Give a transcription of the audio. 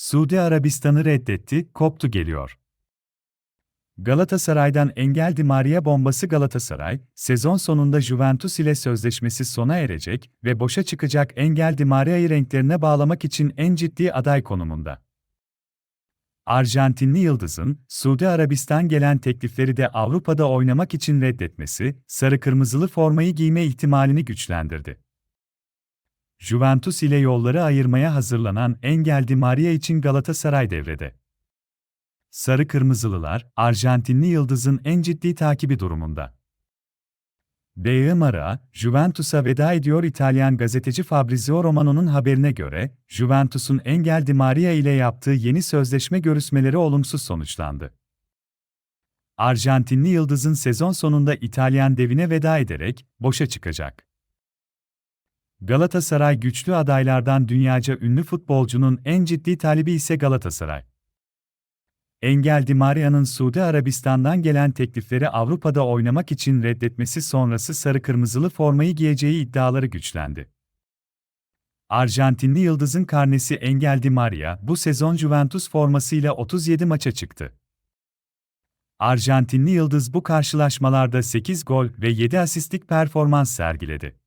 Suudi Arabistan'ı reddetti, koptu geliyor. Galatasaray'dan Engel Di Maria bombası Galatasaray, sezon sonunda Juventus ile sözleşmesi sona erecek ve boşa çıkacak Engel Di Maria'yı renklerine bağlamak için en ciddi aday konumunda. Arjantinli Yıldız'ın, Suudi Arabistan gelen teklifleri de Avrupa'da oynamak için reddetmesi, sarı-kırmızılı formayı giyme ihtimalini güçlendirdi. Juventus ile yolları ayırmaya hazırlanan Engel Di Maria için Galatasaray devrede. Sarı Kırmızılılar, Arjantinli Yıldız'ın en ciddi takibi durumunda. B. Mara, Juventus'a veda ediyor İtalyan gazeteci Fabrizio Romano'nun haberine göre, Juventus'un Engel Di Maria ile yaptığı yeni sözleşme görüşmeleri olumsuz sonuçlandı. Arjantinli Yıldız'ın sezon sonunda İtalyan devine veda ederek, boşa çıkacak. Galatasaray güçlü adaylardan dünyaca ünlü futbolcunun en ciddi talibi ise Galatasaray. Engel Di Maria'nın Suudi Arabistan'dan gelen teklifleri Avrupa'da oynamak için reddetmesi sonrası sarı-kırmızılı formayı giyeceği iddiaları güçlendi. Arjantinli Yıldız'ın karnesi Engel Di Maria bu sezon Juventus formasıyla 37 maça çıktı. Arjantinli Yıldız bu karşılaşmalarda 8 gol ve 7 asistlik performans sergiledi.